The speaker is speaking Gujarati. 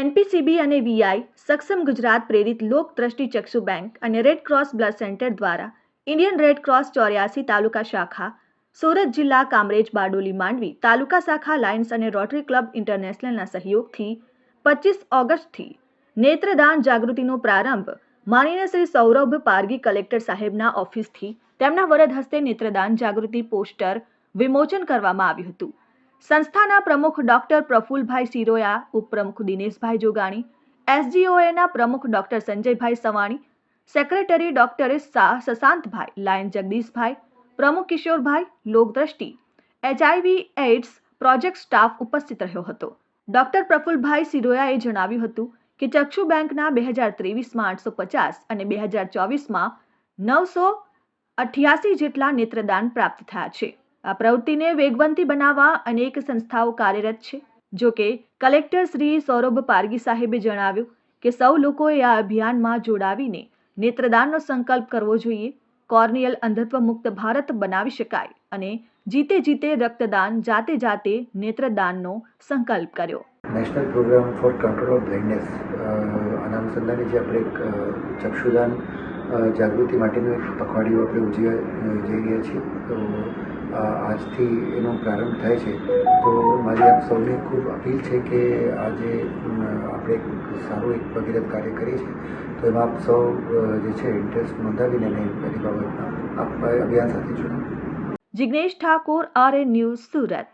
એનપીસીબી અને વીઆઈ, સક્ષમ ગુજરાત પ્રેરિત લોક દ્રષ્ટિ ચક્ષુ બેંક અને રેડ ક્રોસ બ્લડ સેન્ટર દ્વારા Indian red cross Chorasi taluka શાખા, સુરત જિલ્લા કામરેજ બારડોલી માંડવી, તાલુકા શાખા લાયન્સ અને રોટરી ક્લબ ઇન્ટરનેશનલના સહયોગથી પચીસ ઓગસ્ટથી નેત્રદાન જાગૃતિનો પ્રારંભ માનીને શ્રી સૌરભ પારગી કલેક્ટર સાહેબના ઓફિસથી તેમના વરદ હસ્તે નેત્રદાન જાગૃતિ પોસ્ટર વિમોચન કરવામાં આવ્યું હતું. સંસ્થાના પ્રમુખ ડોક્ટર પ્રફુલભાઈ સિરોયા ઉપપ્રમુખ દિનેશભાઈ જોગાણી એસજીઓએના પ્રમુખ doctor Sanjaybhai Savani, secretary doctor Shah Shashantbhai lion Jagdishbhai, પ્રમુખ Kishorbhai, Lokdrishti, HIV, AIDS, project staff ઉપસ્થિત રહ્યો હતો. ડોક્ટર પ્રફુલભાઈ સિરોયાએ જણાવ્યું હતું કે ચક્ષુ બેંકના બે હજાર ત્રેવીસમાં આઠસો પચાસ અને બે હજાર ચોવીસમાં નવસો અઠ્યાસી જેટલા નેત્રદાન પ્રાપ્ત થયા છે. આ પ્રવૃત્તિને વેગવંતી બનાવવા અનેક સંસ્થાઓ કાર્યરત છે. જો કે કલેક્ટર શ્રી સૌરભ પારગી સાહેબે જણાવ્યું કે સૌ લોકોએ આ અભિયાનમાં જોડાવીને નેત્રદાનનો સંકલ્પ કરવો જોઈએ. કોર્નિયલ અંધત્વ મુક્ત ભારત બનાવી શકાય અને જીતે જીતે રક્તદાન, જાતે જાતે નેત્રદાનનો સંકલ્પ કર્યો. National programme for control of blindness અનાનુસંધાને જે આપણે એક ચક્ષુદાન જાગૃતિ માટેનું એક પખવાડિયું આપણે ઉજવી જઈ રહ્યા છીએ. તો આજથી એનો પ્રારંભ થાય છે. તો મારી આપ સૌને ખૂબ અપીલ છે કે આજે આપણે એક સારું એક ભગીરથ કાર્ય કરીએ છીએ. તો એમાં આપ સૌ જે છે ઇન્ટરેસ્ટ નોંધાવીને એની બાબતમાં આપ અભિયાન સાથે જોડાવ Jignesh Thakor R A news Surat.